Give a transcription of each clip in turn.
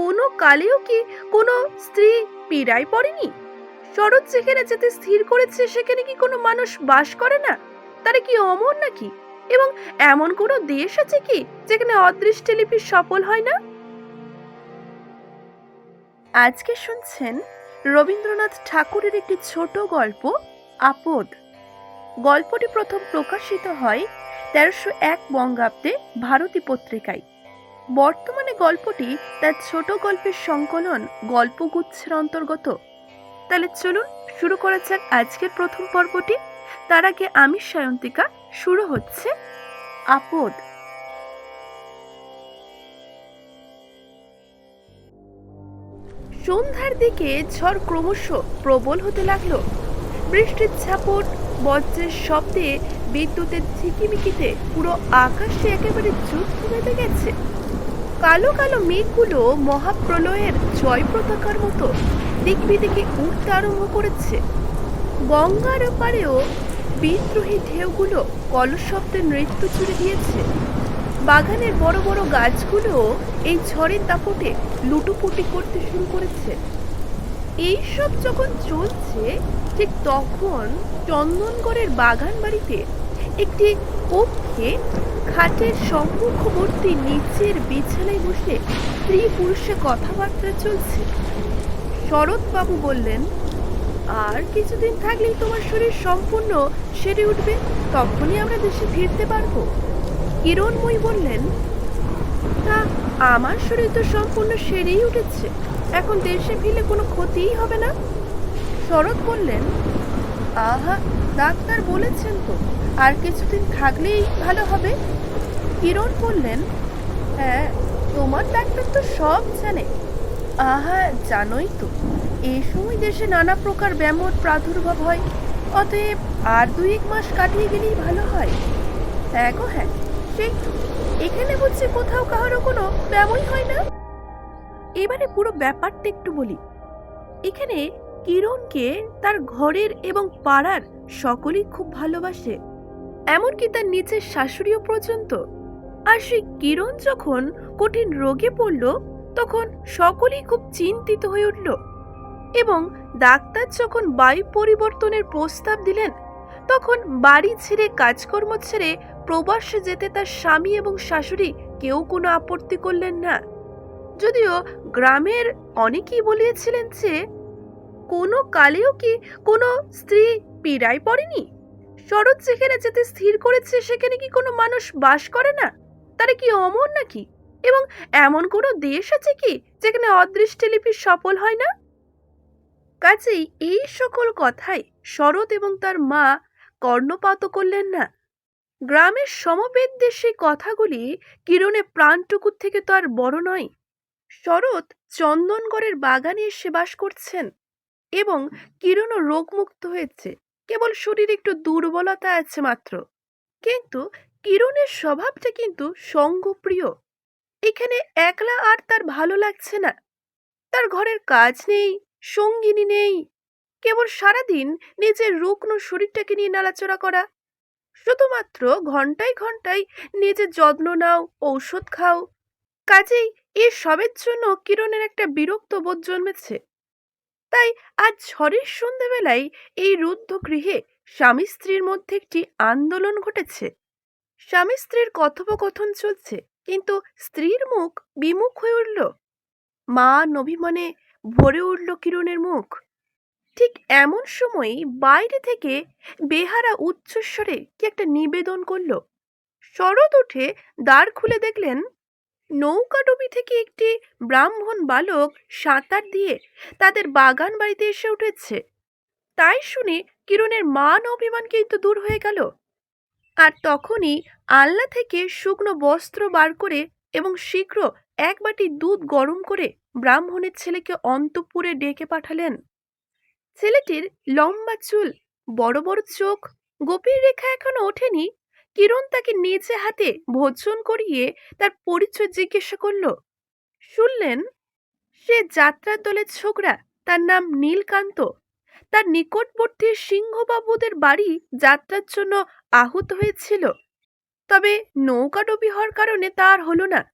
কোনো কালেও কি কোনো স্ত্রী পীড়ায় পড়েনি? শরৎ যেখানে যেতে স্থির করেছে, সেখানে কি কোনো মানুষ বাস করে না? তারা কি অমর নাকি? এবং এমন কোনো দেশ আছে কি যেখানে অদৃষ্টে লিপি সফল হয় না? আজকে শুনছেন রবীন্দ্রনাথ ঠাকুরের একটি ছোট গল্প, আপদ। গল্পটি প্রথম প্রকাশিত হয় তেরোশো এক বঙ্গাব্দে ভারতী পত্রিকায়। বর্তমানে গল্পটি তার ছোট গল্পের সংকলন গল্পগুচ্ছের অন্তর্গত। তাহলে চলুন শুরু করা যাক আজকের প্রথম পর্বটি। তার আগে আমি সায়ন্তিকা, শুরু হচ্ছে আপদ। সন্ধ্যার দিকে ঝড় ক্রমশ প্রবল হতে লাগল। বৃষ্টির ঝাপট বজ্রের শব্দে বিদ্যুতের ঝিকিমিকিতে পুরো আকাশটি একেবারে যুদ্ধ বেঁধে গেছে। কালো কালো মেঘগুলো মহাপ্রলয়ের জয় পতাকার মতো দিক বিদিকে উঠতে আরম্ভ করেছে। গঙ্গার ওপারেও বিদ্রোহী ঢেউগুলো কলশব্দে নৃত্য ছুড়ে দিয়েছে। বাগানের বড় বড় গাছগুলো এই ঝড়ের দাপটে লুটোপুটি করতে শুরু করেছে। এইসব যখন চলছে, ঠিক তখন চন্দনগড়ের বাগান বাড়িতে একটি কক্ষে খাটের সম্মুখবর্তী নিচের বিছানায় বসে স্ত্রী পুরুষে কথাবার্তা চলছে। শরৎবাবু বললেন, আর কিছুদিন থাকলেই তোমার শরীর সম্পূর্ণ সেরে উঠবে, তখনই আমরা দেশে ফিরতে পারব। কিরণময়ী বললেন, তা আমার শরীর তো সম্পূর্ণ সেরেই উঠেছে, এখন দেশে ফিরলে কোনো ক্ষতিই হবে না? শরৎ বললেন, আহা, ডাক্তার বলেছেন তো। আর কিছুদিন থাকলেই ভালো হবে। কিরণ বললেন হ্যাঁ তোমার ডাক্তার তো সব জানে। আহা, জানোই তো এই সময় দেশে নানা প্রকার ব্যামোর প্রাদুর্ভাব হয়। অতএব আর দুই এক মাস কাটিয়ে গেলেই ভালো হয়। হ্যাঁ গো হ্যাঁ সেই এখানে বুঝছি কোথাও কাহারও কোনো ব্যামই হয় না? এবারে পুরো ব্যাপারটা একটু বলি। এখানে কিরণকে তার ঘরের এবং পাড়ার সকলেই খুব ভালোবাসে। এমনকি তার নিচের শাশুড়িও পর্যন্ত। আর সেই কিরণ যখন কঠিন রোগে পড়ল, তখন সকলেই খুব চিন্তিত হয়ে উঠল এবং ডাক্তার যখন বায়ু পরিবর্তনের প্রস্তাব দিলেন, তখন বাড়ি ছেড়ে কাজকর্ম ছেড়ে প্রবাসে যেতে তার স্বামী এবং শাশুড়ি কেউ কোনো আপত্তি করলেন না। যদিও গ্রামের অনেকেই বলিয়েছিলেন যে, কোনো কালেও কি কোনো স্ত্রী পীড়ায় পড়েনি? শরৎ যেখানে যেতে স্থির করেছে, সেখানে কি কোনো মানুষ বাস করে না? তারা কি অমর নাকি? এবং এমন কোনো দেশ আছে কি, যেখানে অদৃষ্টে লিপি সফল হয় না? কাজেই এই সকল কথাই শরৎ এবং তার মা কর্ণপাত করলেন না। গ্রামের সমবেত সেই কথাগুলি কিরণে প্রাণটুকুর থেকে তো আর বড় নয়। শরৎ চন্দনগড়ের বাগানে এসে বাস করছেন এবং কিরণও রোগমুক্ত হয়েছে। কেবল শরীরে একটু দুর্বলতা আছে মাত্র। কিন্তু কিরণের স্বভাবটা কিন্তু সঙ্গপ্রিয়। এখানে একলা আর তার ভালো লাগছে না। তার ঘরের কাজ নেই, সঙ্গিনী নেই, কেবল সারাদিন নিজের রুগ্ন শরীরটাকে নিয়ে নাড়াচড়া করা। শুধুমাত্র ঘন্টায় ঘন্টায় নিজের যত্ন নাও, ঔষধ খাও। কাজেই এ সবের জন্য কিরণের একটা বিরক্ত বোধ জন্মেছে। তাই আজ ঝড়ের সন্ধ্যাবেলায় এই রুদ্ধ গৃহে স্বামী স্ত্রীর মধ্যে একটি আন্দোলন ঘটেছে। স্বামী স্ত্রীর কথোপকথন চলছে, কিন্তু স্ত্রীর মুখ বিমুখ হয়ে উঠল। মা অভিমানে ভরে উঠল কিরণের মুখ। ঠিক এমন সময় বাইরে থেকে বেহারা উচ্চস্বরে কি একটা নিবেদন করল। শরৎ উঠে দ্বার খুলে দেখলেন নৌকাডুবি থেকে একটি ব্রাহ্মণ বালক সাঁতার দিয়ে তাদের বাগান বাড়িতে এসে উঠেছে। তাই শুনে কিরণের মান অভিমান কিন্তু দূর হয়ে গেল। আর তখনই আল্লা থেকে শুকনো বস্ত্র বার করে এবং শীঘ্র এক বাটি দুধ গরম করে ব্রাহ্মণের ছেলেকে অন্তপুরে ডেকে পাঠালেন। ছেলেটির লম্বা চুল, বড় বড় চোখ, গোপীর রেখা এখনও ওঠেনি। কিরণ তাকে নিজে হাতে ভোজন করিয়ে তার পরিচয় জিজ্ঞাসা করল, শুনলেন? সে যাত্রার দলের ছোকরা, তার নাম নীলকান্ত। তার নিকটবর্তী সিংহবাবুদের বাড়ি যাত্রার জন্য আহত হয়েছিল। তবে নৌকা নৌকাডুবি হওয়ার কারণে তা আর হলো না।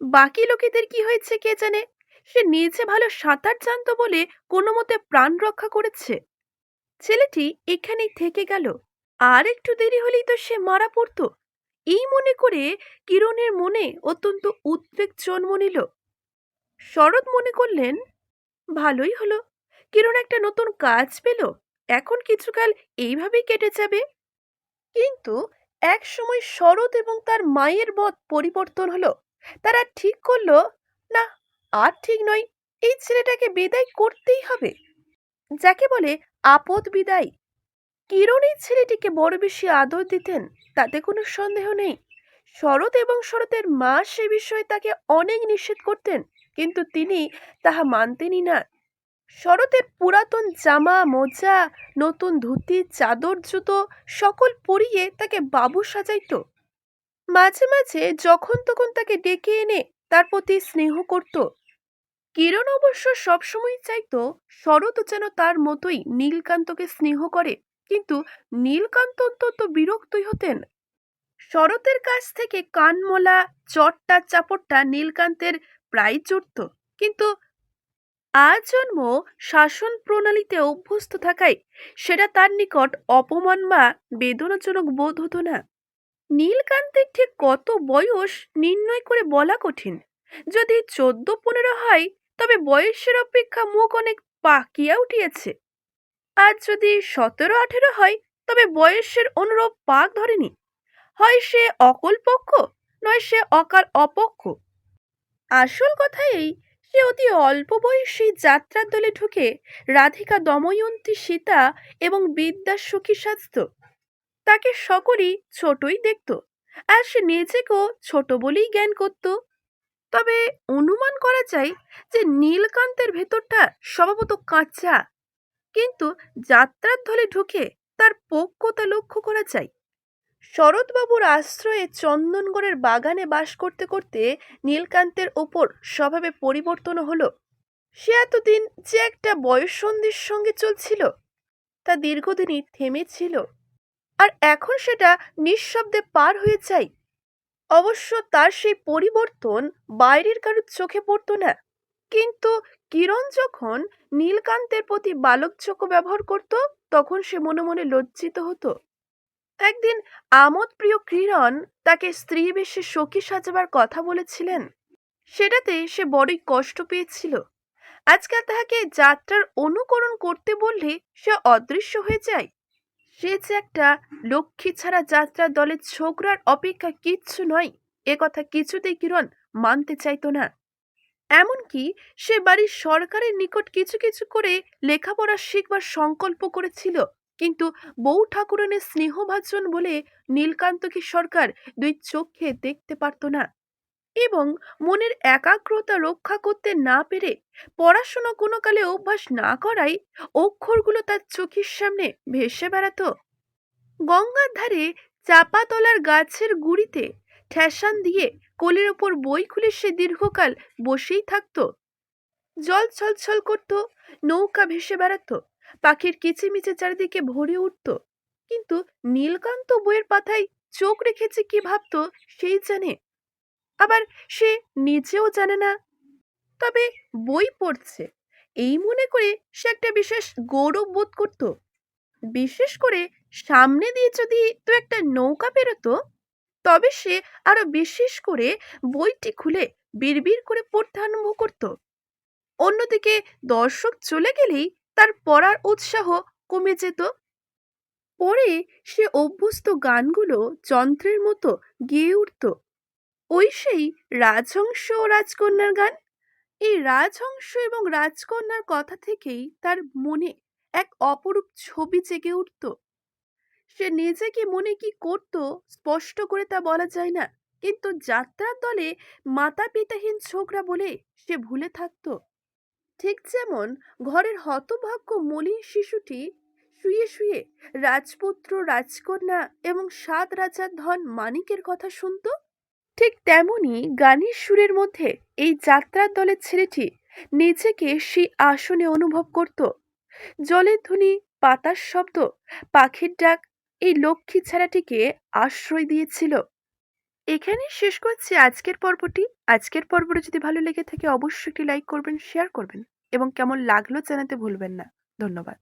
বাকি লোকেদের কি হয়েছে কে জানে? সে নিজে ভালো সাঁতার জানতো বলে কোনো মতে প্রাণ রক্ষা করেছে। ছেলেটি এখানেই থেকে গেল। আর একটু দেরি হলেই তো সে মারা পড়তো। এই মনে করে কিরণের মনে অত্যন্ত উদ্বেগ জন্ম নিল। শরৎ মনে করলেন, ভালোই হলো। কিরণ একটা নতুন কাজ পেল। এখন কিছুকাল এইভাবেই কেটে যাবে। কিন্তু এক সময় শরৎ এবং তার মায়ের মত পরিবর্তন হলো। তারা ঠিক করল, না, আর ঠিক নয়। এই ছেলেটাকে বিদায় করতেই হবে। যাকে বলে আপদ বিদায়। কিরণ এই ছেলেটিকে বড় বেশি আদর দিতেন তাতে কোনো সন্দেহ নেই। শরৎ এবং শরতের মা সে বিষয়ে তাকে অনেক নিষেধ করতেন, কিন্তু তিনি তাহা মানতেনই না। শরতের পুরাতন জামা, মোজা, নতুন ধুতি, চাদর, জুতো সকল পরিয়ে তাকে বাবু সাজাইত। মাঝে মাঝে যখন তখন তাকে ডেকে এনে তার প্রতি স্নেহ করত। কিরণ অবশ্য সবসময় চাইতো শরৎ যেন তার মতোই নীলকান্তকে স্নেহ করে। কিন্তু নীলকান্ত অত্যন্ত বিরক্তই হতেন। শরতের কাছ থেকে কানমলা, চটটা চাপড়টা নীলকান্তের প্রায় চড়ত। কিন্তু আজন্ম শাসন প্রণালীতে অভ্যস্ত থাকায় সেটা তার নিকট অপমান বা বেদনাজনক বোধ হতো না। নীলকান্তের ঠিক কত বয়স নির্ণয় করে বলা কঠিন। যদি চোদ্দ পনেরো হয়, তবে বয়সের অপেক্ষা মুখ অনেক পাকিয়া উঠিয়েছে। আর যদি সতেরো আঠেরো হয়, তবে বয়সের অনুরূপ পাক ধরেনি। হয় সে অকল পক্ষ নয় সে অকাল অপক্ষ। আসল কথা এই, সে অতি অল্প বয়সী যাত্রার দলে ঢুকে রাধিকা দময়ন্তী সীতা এবং বিদ্যা সখী সাজত। তাকে সকলেই ছোটই দেখত, আর সে নিজেকেও ছোট বলেই জ্ঞান করত। তবে অনুমান করা যায় যে নীলকান্তের ভেতরটা স্বভাবত কাঁচা কিন্তু যাত্রার দলে ঢুকে তার পক্কতা লক্ষ্য করা যায়। শরৎবাবুর আশ্রয়ে চন্দনগড়ের বাগানে বাস করতে করতে নীলকান্তের ওপর স্বভাবে পরিবর্তন হলো। সে এতদিন যে একটা বয়ঃসন্ধির সঙ্গে চলছিল, তা দীর্ঘদিনই থেমেছিল আর এখন সেটা নিঃশব্দে পার হয়ে যায়। অবশ্য তার সেই পরিবর্তন বাইরের কারোর চোখে পড়তো না। কিন্তু কিরণ যখন নীলকান্তের প্রতি বালক চোখ ব্যবহার করত, তখন সে মনে মনে লজ্জিত হতো। একদিন আমোদ প্রিয় কিরণ তাকে স্ত্রী বেশে সখী সাজাবার কথা বলেছিলেন। সেটাতে সে বড়ই কষ্ট পেয়েছিল। আজকাল তাহাকে যাত্রার অনুকরণ করতে বললে সে অদৃশ্য হয়ে যায়। সে যে একটা লক্ষ্মী ছাড়া যাত্রার দলের ছোকরার অপেক্ষা কিচ্ছু নয়, এ কথা কিছুতেই কিরণ মানতে চাইতো না। এমনকি সে বাড়ির সরকারের নিকট কিছু কিছু করে লেখাপড়া শিখবার সংকল্প করেছিল। কিন্তু বউ ঠাকুরনের স্নেহভাজন বলে নীলকান্তকে সরকার দুই চোখে দেখতে পারত না এবং মনের একাগ্রতা রক্ষা করতে না পেরে পড়াশোনা কোনো কালে অভ্যাস না করাই অক্ষরগুলো তার চোখের সামনে ভেসে বেড়াতো। গঙ্গার ধারে চাপাতলার গাছের গুড়িতে ঠেসান দিয়ে কোলের ওপর বই খুলে সে দীর্ঘকাল বসেই থাকতো। জল ছলছল করত, নৌকা ভেসে বেড়াতো, পাখির কিচিমিচে চারিদিকে ভরে উঠত। কিন্তু নীলকান্ত বইয়ের পাতায় চোখ রেখেছে কি ভাবতো, সেই জানে। আবার সে নিজেও জানে না। তবে বই পড়ছে। এই মনে করে সে একটা বিশেষ গৌরব বোধ করত। বিশেষ করে সামনে দিয়ে যদি তো একটা নৌকা বেরোতো তবে সে আরও বিশেষ করে বইটি খুলে বিড়বিড় করে পড়তে আরম্ভ করত। অন্যদিকে দর্শক চলে গেলেই তার পড়ার উৎসাহ কমে যেত। পরে সে অভ্যস্ত গানগুলো যন্ত্রের মতো গেয়ে উঠত। ওই সেই রাজহংস ও রাজকন্যার গান। এই রাজহংস এবং রাজকন্যার কথা থেকেই তার মনে এক অপরূপ ছবি জেগে উঠত। সে নিজেকে মনে কি করত স্পষ্ট করে তা বলা যায় না। কিন্তু যাত্রার দলে মাতা পিতাহীন ছোকরা বলে সে ভুলে থাকত। ঠিক যেমন ঘরের হতভাগ্য মলিন শিশুটি শুয়ে শুয়ে রাজপুত্র, রাজকন্যা এবং সাত রাজার ধন মানিকের কথা শুনতো, ঠিক তেমনি গানের সুরের মধ্যে এই যাত্রার দলের ছেলেটি নিজেকে সেই আসনে অনুভব করত। জলের ধ্বনি পাতার শব্দ, পাখির ডাক এই লক্ষ্মী ছাড়াটিকে আশ্রয় দিয়েছিল। এখানেই শেষ করছি আজকের পর্বটি। আজকের পর্বটি যদি ভালো লেগে থাকে, অবশ্যই একটি লাইক করবেন, শেয়ার করবেন এবং কেমন লাগল জানাতে ভুলবেন না। ধন্যবাদ।